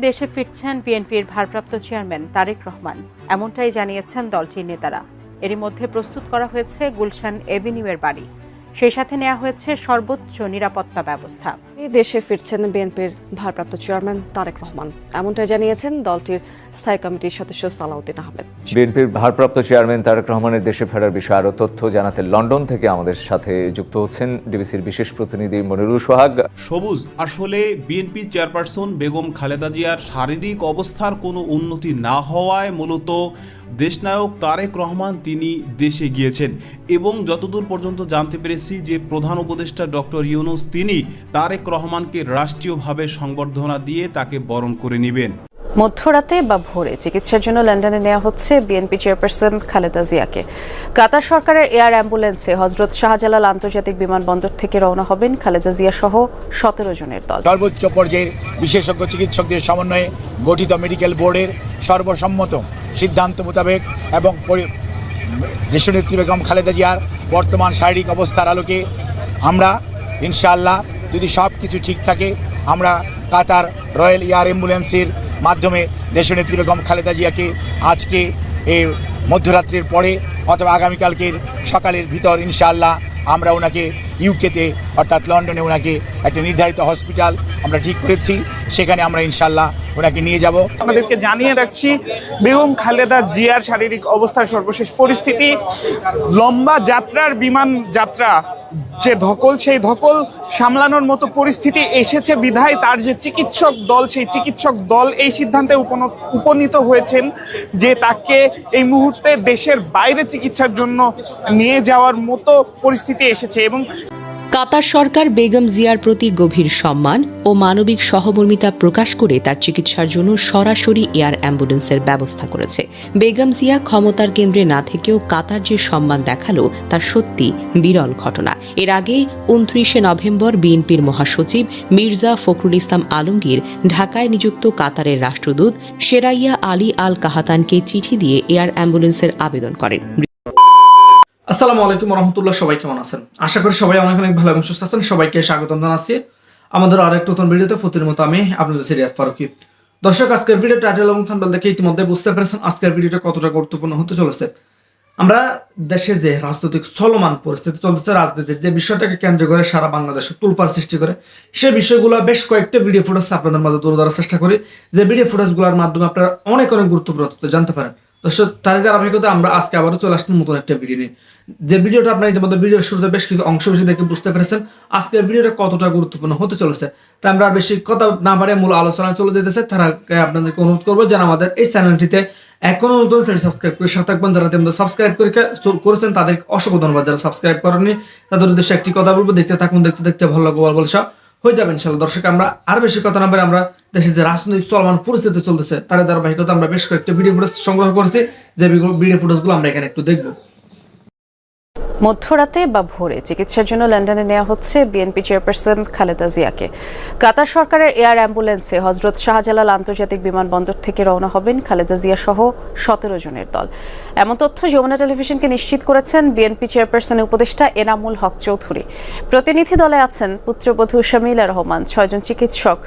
দেশে ফিরছেন বিএনপির ভারপ্রাপ্ত চেয়ারম্যান তারেক রহমান। এমনটাই জানিয়েছেন দলটির নেতারা। এরই মধ্যে প্রস্তুত করা হয়েছে গুলশান এভিনিউয়ের বাড়ি। সেই সাথে নেওয়া হয়েছে সর্বোচ্চ নিরাপত্তা ব্যবস্থা। এই দেশে ফিরছেন বিএনপির ভারপ্রাপ্ত চেয়ারম্যান তারেক রহমান। এমনটাই জানিয়েছেন দলটির স্থায়ী কমিটির সদস্য সালাউদ্দিন আহমেদ। বিএনপির ভারপ্রাপ্ত চেয়ারম্যান তারেক রহমানের দেশে ফেরার বিষয়ে আরও তথ্য জানাতে লন্ডন থেকে আমাদের সাথে যুক্ত হচ্ছেন ডিবিসির বিশেষ প্রতিনিধি মনিরুল সোহাগ। সবুজ আসলে বিএনপি চেয়ারপারসন বেগম খালেদা জিয়ার শারীরিক অবস্থার কোনো উন্নতি না হওয়ায় মূলত দেশনায়ক তারেক রহমান তিনি দেশে গিয়েছেন এবং যতদূর পর্যন্ত জানতে পেরেছি যে প্রধান উপদেষ্টা ডক্টর ইউনুস তিনি তারেক রহমানকে রাষ্ট্রীয়ভাবে সংবর্ধনা দিয়ে তাকে বরণ করে নেবেন। মধ্যরাতে বা ভোরে। চিকিৎসার জন্য লন্ডনে নেওয়া হচ্ছে বিএনপি চেয়ারপারসন খালেদা জিয়াকে। কাতার সরকারের এয়ার অ্যাম্বুলেন্সে হজরত শাহজালাল আন্তর্জাতিক বিমানবন্দর থেকে রওনা হবেন খালেদা জিয়া সহ সতেরো জনের দল। সর্বোচ্চ পর্যায়ের বিশেষজ্ঞ চিকিৎসকদের সমন্বয়ে গঠিত মেডিকেল বোর্ডের সর্বসম্মত সিদ্ধান্ত মোতাবেক এবং দেশনেত্রী বেগম খালেদা জিয়ার বর্তমান শারীরিক অবস্থার আলোকে আমরা ইনশাআল্লাহ যদি সব কিছু ঠিক থাকে, আমরা কাতার রয়্যাল এয়ার অ্যাম্বুলেন্সের মাধ্যমে দেশনেত্রী বেগম খালেদা জিয়াকে আজকে এই মধ্যরাত্রির পরে অথবা আগামীকালকের সকালের ভিতর, ইনশাআল্লাহ, আমরা ওনাকে ইউকেতে, অর্থাৎ লন্ডনে ওনাকে একটা নির্ধারিত হসপিটাল আমরা ঠিক করেছি। সেখানে আমরা ইনশাল্লাহ ওনাকে নিয়ে যাব। আপনাদেরকে জানিয়ে রাখছি, বেগম খালেদা জিয়ার শারীরিক অবস্থার সর্বশেষ পরিস্থিতি। লম্বা যাত্রার বিমান যাত্রা যে ধকল, সেই ধকল সামলানোর মতো পরিস্থিতি এসেছে বিধায় তার যে চিকিৎসক দল, সেই চিকিৎসক দল এই সিদ্ধান্তে উপনীত হয়েছেন যে তাকে এই মুহূর্তে দেশের বাইরে চিকিৎসার জন্য নিয়ে যাওয়ার মতো পরিস্থিতি এসেছে এবং কাতার সরকার বেগম জিয়ার প্রতি গভীর সম্মান ও মানবিক সহমর্মিতা প্রকাশ করে তার চিকিৎসার জন্য সরাসরি এয়ার অ্যাম্বুলেন্সের ব্যবস্থা করেছে। বেগম জিয়া ক্ষমতার কেন্দ্রে না থেকেও কাতার যে সম্মান দেখাল, তা সত্যি বিরল ঘটনা। এর আগে উনত্রিশে নভেম্বর বিএনপির মহাসচিব মির্জা ফখরুল ইসলাম আলমগীর ঢাকায় নিযুক্ত কাতারের রাষ্ট্রদূত সেরাইয়া আলী আল কাহাতানকে চিঠি দিয়ে এয়ার অ্যাম্বুলেন্সের আবেদন করেন। আসসালামু আলাইকুম রহমতুল্লাহ সবাই কেমন আছেন? আশা করি সবাই অনেক অনেক ভালো এবং সুস্থ আছেন। সবাইকে স্বাগতম জানাচ্ছি আমাদের আরেক নতুন ভিডিওতে। প্রতির মতো আমি আপনাদের সিরিয়াস ফারুকি। দর্শক, আজকের ভিডিও টাইটেল এবং থাম্বনেল দেখে ইতিমধ্যে বুঝতে পেরেছেন আজকের ভিডিওটা কতটা গুরুত্বপূর্ণ হতে চলেছে। আমরা দেশে যে রাজনৈতিক চলমান পরিস্থিতি চলতেছে, রাজনীতির যে বিষয়টাকে কেন্দ্র করে সারা বাংলাদেশে তুলপার সৃষ্টি করে সেই বিষয়গুলো বেশ কয়েকটা ভিডিও ফুটেজ আপনাদের মাঝে তুলে ধরার চেষ্টা করি। যে ভিডিও ফুটেজগুলোর মাধ্যমে আপনারা অনেক অনেক গুরুত্বপূর্ণ জানতে পারেন। দর্শক তার ধারাবাহিকতা আমরা আজকে আবারও চলে আসলাম নতুন একটা ভিডিও নিয়ে। যে ভিডিওটা আপনারা ইতিমধ্যে ভিডিওর শুরুতে বেশ কিছু অংশ বেশি দেখে বুঝতে পেরেছেন, আজকের ভিডিওটা কতটা গুরুত্বপূর্ণ হতে চলেছে তাই আমরা আর বেশি কথা না বাড়িয়ে মূল আলোচনায় চলে যেতেছে তারা আপনাদেরকে অনুরোধ করব যারা আমাদের এই চ্যানেলটিতে এখনও নতুন চ্যানেল সাবস্ক্রাইব করে থাকবেন। যারা আমাদের সাবস্ক্রাইব করে করেছেন তাদের অসংখ্য ধন্যবাদ। যারা সাবস্ক্রাইব করেননি, তাদের উদ্দেশ্যে একটি কথা বলব, দেখতে থাকুন, দেখতে দেখতে ভালো লাগবে, বল সব হয়ে যাবেন ইনশাল্লাহ। দর্শক, আমরা আর বেশি কথা না বলে আমরা দেশে যে রাজনৈতিক চলমান পরিস্থিতি চলতেছে। তার ধারাবাহিকতা আমরা বেশ কয়েকটা ভিডিও ফুটেজ সংগ্রহ করেছি। যে ভিডিও ফুটেজগুলো আমরা এখানে একটু দেখব। মধ্যরাতে বা ভোরে। চিকিৎসার জন্য লন্ডনে নেওয়া হচ্ছে বিএনপি চেয়ারপারসন খালেদা জিয়াকে। কাতার সরকারের এয়ার অ্যাম্বুলেন্সে হজরত শাহজালাল আন্তর্জাতিক বিমানবন্দর থেকে রওনা হবেন খালেদা জিয়া সহ সতেরো জনের দল। এমন তথ্য যমুনা টেলিভিশনকে নিশ্চিত করেছেন বিএনপি চেয়ারপারসনের উপদেষ্টা এনামুল হক চৌধুরী। প্রতিনিধি দলে আছেন পুত্রবধূ শামিলা রহমান ছয়জন চিকিৎসক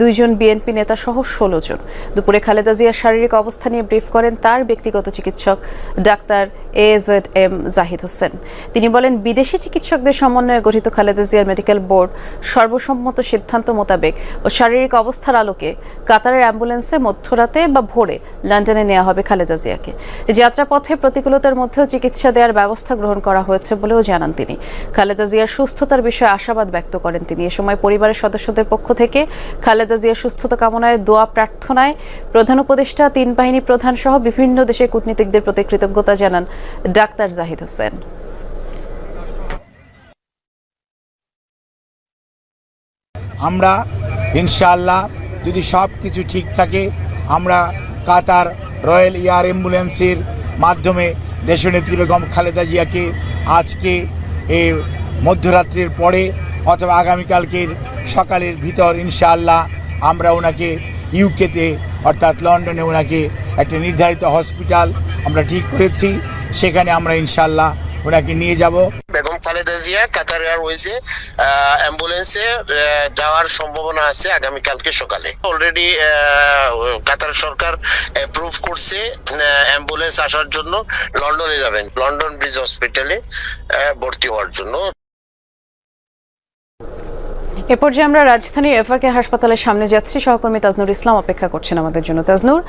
দুইজন বিএনপি নেতা সহ ষোলো জন। দুপুরে খালেদা জিয়ার শারীরিক অবস্থা নিয়ে ব্রিফ করেন তার ব্যক্তিগত চিকিৎসক doctor A Z M Zahid Hossain. তিনি বলেন, বিদেশি চিকিৎসকদের সমন্বয়ে গঠিত খালেদা জিয়ার মেডিকেল বোর্ড সর্বসম্মত সিদ্ধান্ত মোতাবেক ও শারীরিক অবস্থার আলোকে কাতারের অ্যাম্বুলেন্সে মধ্যরাতে বা ভোরে লন্ডনে নেওয়া হবে খালেদা জিয়াকে। যাত্রাপথে প্রতিকূলতার মধ্যেও চিকিৎসা দেওয়ার ব্যবস্থা গ্রহণ করা হয়েছে বলেও জানান তিনি। খালেদা জিয়ার সুস্থতার বিষয়ে আশাবাদ ব্যক্ত করেন তিনি। এ সময় পরিবারের সদস্যদের পক্ষ থেকে খালেদা জিয়ার সুস্থতা কামনায় দোয়া প্রার্থনায় প্রধান উপদেষ্টা, তিন বাহিনী প্রধান সহ বিভিন্ন দেশের কূটনীতিকদের প্রতি কৃতজ্ঞতা জানান ডাক্তার জাহিদ হোসেন। আমরা, ইনশাআল্লাহ, যদি সব কিছু ঠিক থাকে, আমরা কাতার রয়্যাল এয়ার অ্যাম্বুলেন্সের মাধ্যমে দেশনেত্রী বেগম খালেদা জিয়াকে আজকে এই মধ্যরাত্রির পরে অথবা আগামীকালকের সকালের ভিতর, ইনশাআল্লাহ, আমরা ওনাকে ইউকেতে, অর্থাৎ লন্ডনে ওনাকে একটা নির্ধারিত হসপিটাল আমরা ঠিক করেছি। সেখানে আমরা, ইনশাআল্লাহ, ওনাকে নিয়ে যাব। খালেদা জিয়া কাতার অ্যাম্বুলেন্সে যাওয়ার সম্ভাবনা আছে আগামীকালকে সকালে। অলরেডি কাতার সরকার অ্যাপ্রুভ করছে অ্যাম্বুলেন্স আসার জন্য লন্ডনে যাবেন। লন্ডন ব্রিজ হসপিটালে ভর্তি হওয়ার জন্য। এ পর্যায়ে আমরা রাজধানীর এফআরকে হাসপাতালের সামনে যাচ্ছি। সহকর্মী তাজনুর ইসলাম অপেক্ষা করছেন আমাদের জন্য। তাজনুর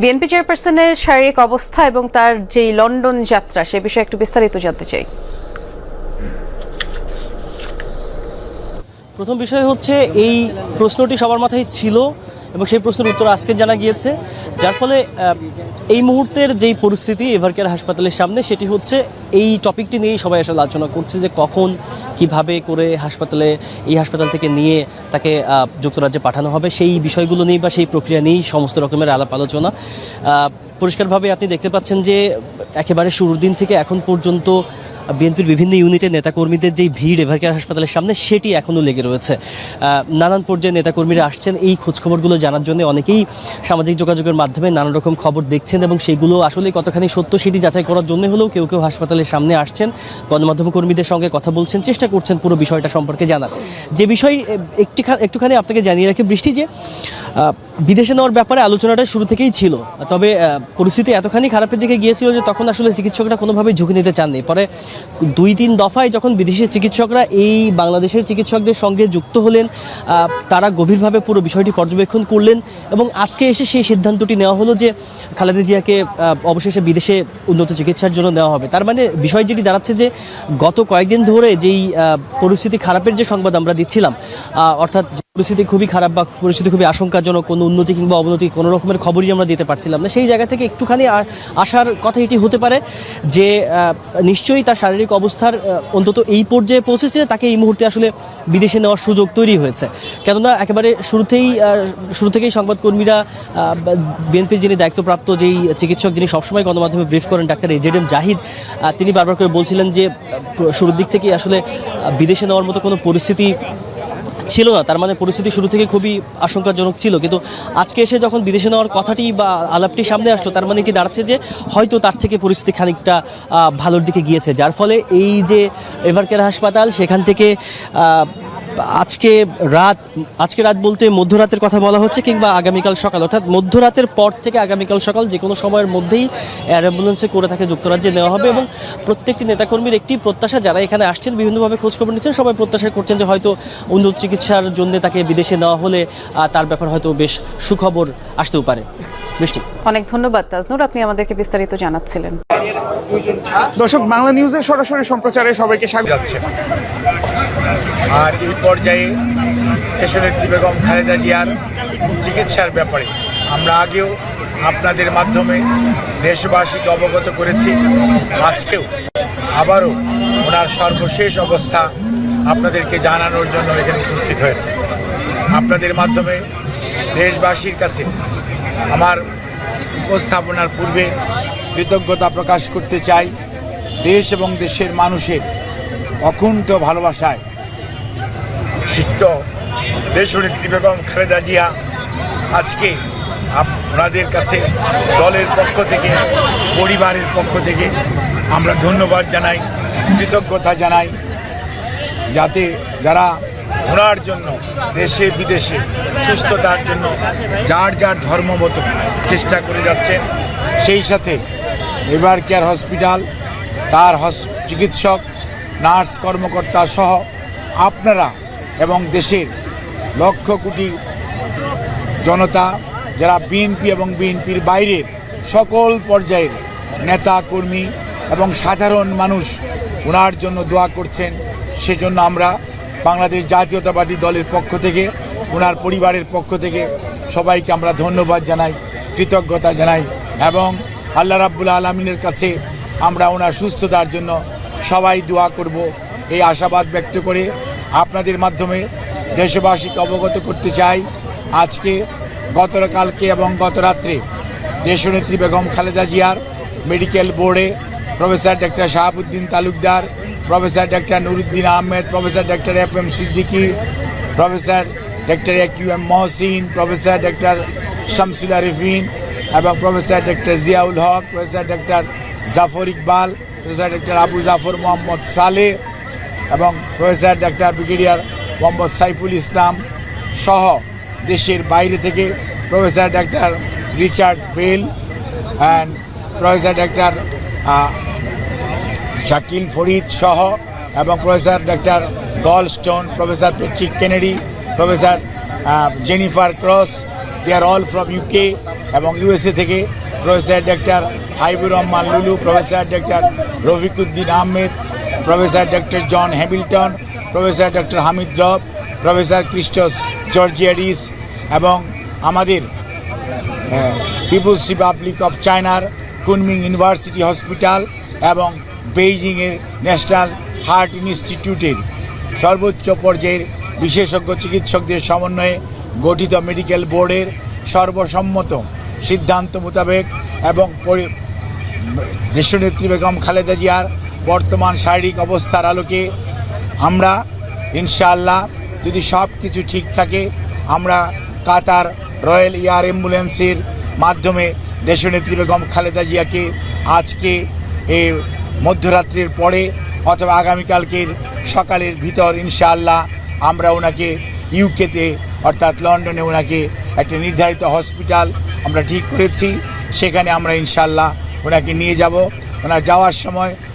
বিএনপি চেয়ারপারসনের শারীরিক অবস্থা এবং তার যেই লন্ডন যাত্রা, সে বিষয়ে একটু বিস্তারিত জানতে চাই। প্রথম বিষয় হচ্ছে এই প্রশ্নটি সবার মাথায় ছিল এবং সেই প্রশ্নের উত্তর আজকে জানা গিয়েছে। যার ফলে এই মুহূর্তের যেই পরিস্থিতি এভারকেয়ার হাসপাতালের সামনে, সেটি হচ্ছে এই টপিকটি নিয়েই সবাই আসলে আলোচনা করছে যে কখন, কীভাবে করে হাসপাতালে, এই হাসপাতাল থেকে নিয়ে তাকে যুক্তরাজ্যে পাঠানো হবে, সেই বিষয়গুলো নিয়েই বা সেই প্রক্রিয়া নিয়েই সমস্ত রকমের আলাপ আলোচনা। পরিষ্কারভাবে আপনি দেখতে পাচ্ছেন যে একেবারে শুরুর দিন থেকে এখন পর্যন্ত বিএনপির বিভিন্ন ইউনিটের নেতাকর্মীদের যেই ভিড় এভারকেয়ার হাসপাতালের সামনে, সেটি এখনও লেগে রয়েছে। নানান পর্যায়ে নেতাকর্মীরা আসছেন। এই খোঁজখবরগুলো জানার জন্য অনেকেই সামাজিক যোগাযোগের মাধ্যমে নানান রকম খবর দেখছেন এবং সেগুলো আসলে কতখানি সত্য সেটি যাচাই করার জন্য হলেও কেউ কেউ হাসপাতালের সামনে আসছেন। গণমাধ্যম কর্মীদের সঙ্গে কথা বলছেন, চেষ্টা করছেন পুরো বিষয়টা সম্পর্কে জানার। যে বিষয় একটি একটুখানি আপনাকে জানিয়ে রাখি বৃষ্টি যে বিদেশে নেওয়ার ব্যাপারে আলোচনাটা শুরু থেকেই ছিল। তবে পরিস্থিতি এতখানি খারাপের দিকে গিয়েছিল যে তখন আসলে চিকিৎসকরা কোনোভাবেই ঝুঁকি নিতে চাননি। পরে দুই তিন দফায় যখন বিদেশি চিকিৎসকরা এই বাংলাদেশের চিকিৎসকদের সঙ্গে যুক্ত হলেন তারা গভীরভাবে পুরো বিষয়টি পর্যবেক্ষণ করলেন এবং আজকে এসে সেই সিদ্ধান্তটি নেওয়া হলো যে খালেদা জিয়াকে অবশেষে বিদেশে উন্নত চিকিৎসার জন্য নেওয়া হবে। তার মানে বিষয় যেটি দাঁড়াচ্ছে যে গত কয়েকদিন ধরে যেই পরিস্থিতি খারাপের যে সংবাদ আমরা দিচ্ছিলাম অর্থাৎ পরিস্থিতি খুবই খারাপ বা পরিস্থিতি খুবই আশঙ্কাজনক, কোনো উন্নতি কিংবা অবনতি কোনো রকমের খবরই আমরা দিতে পারছিলাম না। সেই জায়গা থেকে একটুখানি আসার কথা এটি হতে পারে যে নিশ্চয়ই তার শারীরিক অবস্থার অন্তত এই পর্যায়ে পৌঁছেছে, তাকে এই মুহূর্তে আসলে বিদেশে নেওয়ার সুযোগ তৈরি হয়েছে। কেননা একেবারে শুরুতেই শুরু থেকেই সংবাদকর্মীরা বিএনপির যিনি দায়িত্বপ্রাপ্ত, যেই চিকিৎসক যিনি সবসময় গণমাধ্যমে ব্রিফ করেন, ডাক্তার এজেড এম জাহিদ তিনি বারবার করে বলছিলেন যে শুরুর দিক থেকেই আসলে বিদেশে নেওয়ার মতো কোনো পরিস্থিতি ছিল না, তার মানে পরিস্থিতি শুরু থেকে খুবই আশঙ্কাজনক ছিল। কিন্তু আজকে এসে যখন বিদেশে নেওয়ার কথাটি বা আলাপটি সামনে আসলো, তার মানে এটি দাঁড়াচ্ছে যে হয়তো তার থেকে পরিস্থিতি খানিকটা ভালোর দিকে গিয়েছে। যার ফলে এই যে এভারকেয়ার হাসপাতাল, সেখান থেকে আজকে রাত আজকে রাত বলতে মধ্যরাতের কথা বলা হচ্ছে কিংবা আগামীকাল সকাল অর্থাৎ মধ্যরাতের পর থেকে আগামীকাল সকাল যে কোনো সময়ের মধ্যেই এয়ার অ্যাম্বুলেন্সে করে তাকে যুক্তরাজ্যে নেওয়া হবে এবং প্রত্যেকটি নেতাকর্মীর একটি প্রত্যাশা যারা এখানে আসছেন বিভিন্নভাবে খোঁজখবর নিচ্ছেন সবাই প্রত্যাশা করছেন যে হয়তো উন্নত চিকিৎসার জন্য তাকে বিদেশে নেওয়া হলে তার ব্যাপার হয়তো বেশ সুখবর আসতেও পারে। বৃষ্টি। অনেক ধন্যবাদ তাজনুর আপনি আমাদেরকে বিস্তারিত জানাচ্ছিলেন। দর্শক বাংলা নিউজের সরাসরি সম্প্রচারে সবাইকে স্বাগত। আর এই পর্যায়ে দেশনেত্রী বেগম খালেদা জিয়ার চিকিৎসার ব্যাপারে আমরা আগেও আপনাদের মাধ্যমে দেশবাসীকে অবগত করেছি। আজকেও আবারও ওনার সর্বশেষ অবস্থা আপনাদেরকে জানানোর জন্য এখানে উপস্থিত হয়েছে। আপনাদের মাধ্যমে দেশবাসীর কাছে আমার উপস্থাপনার পূর্বে কৃতজ্ঞতা প্রকাশ করতে চাই। দেশ এবং দেশের মানুষের অকুণ্ঠ ভালোবাসায় সিক্ত দেশনেত্রী বেগম খালেদা জিয়া আজকে আপ- ওনাদের কাছে দলের পক্ষ থেকে, পরিবারের পক্ষ থেকে আমরা ধন্যবাদ জানাই, কৃতজ্ঞতা জানাই, যাতে যারা ওনার জন্য দেশে, বিদেশে সুস্থতার জন্য যার যার ধর্মমত চেষ্টা করে যাচ্ছেন, সেই সাথে এবার কেয়ার হসপিটাল, তার চিকিৎসক, নার্স, কর্মকর্তা সহ আপনারা এবং দেশের লক্ষ কোটি জনতা, যারা বিএনপি এবং বিএনপির বাইরের সকল পর্যায়ের নেতা, কর্মী এবং সাধারণ মানুষ ওনার জন্য দোয়া করছেন। সেজন্য আমরা বাংলাদেশ জাতীয়তাবাদী দলের পক্ষ থেকে ওনার পরিবারের পক্ষ থেকে সবাইকে আমরা ধন্যবাদ জানাই, কৃতজ্ঞতা জানাই এবং আল্লাহ রাব্বুল আলমিনের কাছে আমরা ওনার সুস্থতার জন্য সবাই দোয়া করব। এই আশাবাদ ব্যক্ত করে আপনাদের মাধ্যমে দেশবাসীকে অবগত করতে চাই। আজকে গতকালকে এবং গত রাত্রে দেশনেত্রী বেগম খালেদা জিয়ার মেডিকেল বোর্ডে professor doctor Shahabuddin Talukdar, professor doctor Nuruddin Ahmed, professor doctor F M Siddiqui, professor doctor A Q M Mohsin, professor doctor Shamsul Arifin এবং professor doctor Ziaul Haque, professor doctor Zafar Iqbal, professor doctor Abu Zafar Mohammad Saleh এবং professor doctor brigadier Mohammad Saiful Islam সহ দেশের বাইরে থেকে professor doctor Richard Bell and professor doctor Shakil Farid সহ এবং professor doctor Gall Stone professor Patrick Kennedy, professor Jennifer Cross, they are all from UK এবং USA থেকে professor doctor Haibur Rahman Lulu, professor doctor Rafiquddin Ahmed professor doctor John Hamilton professor doctor Hamid Rab professor Christos Georgiadis এবং আমাদের people's republic of চায়নার Kunming university hospital এবং বেইজিংয়ের national heart ইনস্টিটিউটের সর্বোচ্চ পর্যায়ের বিশেষজ্ঞ চিকিৎসকদের সমন্বয়ে গঠিত মেডিকেল বোর্ডের সর্বসম্মত সিদ্ধান্ত মোতাবেক এবং দেশনেত্রী বেগম খালেদা জিয়ার বর্তমান শারীরিক অবস্থার আলোকে আমরা, ইনশাআল্লাহ, যদি সব কিছু ঠিক থাকে, আমরা কাতার রয়্যাল এয়ার অ্যাম্বুলেন্সের মাধ্যমে দেশনেত্রী বেগম খালেদা জিয়াকে আজকে এর মধ্যরাত্রির পরে অথবা আগামীকালকের সকালের ভিতর, ইনশাআল্লাহ, আমরা ওনাকে ইউকেতে, অর্থাৎ লন্ডনে ওনাকে একটা নির্ধারিত হসপিটাল আমরা ঠিক করেছি। সেখানে আমরা, ইনশাআল্লাহ, ওনাকে নিয়ে যাব। ওনার যাওয়ার সময়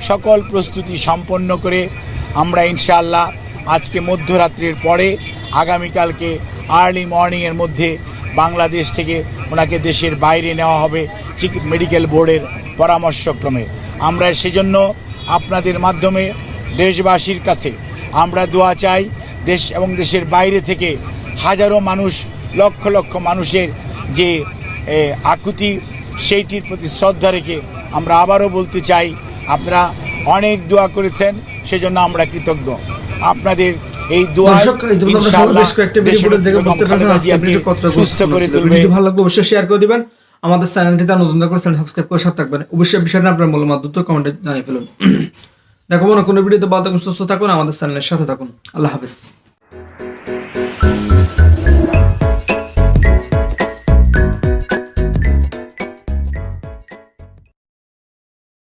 সকল প্রস্তুতি সম্পন্ন করে আমরা ইনশাআল্লাহ আজকে মধ্যরাত্রির পরে আগামীকালকে আর্লি মর্নিংয়ের মধ্যে বাংলাদেশ থেকে ওনাকে দেশের বাইরে নেওয়া হবে চিকি- মেডিকেল বোর্ডের পরামর্শক্রমে। আমরা সেজন্য আপনাদের মাধ্যমে দেশবাসীর কাছে আমরা দোয়া চাই, দেশ এবং দেশের বাইরে থেকে হাজারো মানুষ, লক্ষ লক্ষ মানুষের যে আকুতি, সেইটির প্রতি শ্রদ্ধা রেখে আমরা আবারও বলতে চাই আপনারা অনেক দোয়া করেছেন সেজন্য আমরা কৃতজ্ঞ। আপনাদের এই সুস্থ করে তুলবে। ভালো লাগলে অবশ্যই শেয়ার করে দিবেন। আমাদের চ্যানেলটি তার নতুন করে চ্যানেল সাবস্ক্রাইব করে সাথে থাকবেন। অবশ্যই বিষয়টা আপনার মূল্যমাত দ্রুত কমেন্টে জানিয়ে ফেলুন। দেখো মনে কোনো ভিডিওতে বাদ থাকুন সুস্থ থাকুন আমাদের চ্যানেলের সাথে থাকুন। আল্লাহ হাফেজ।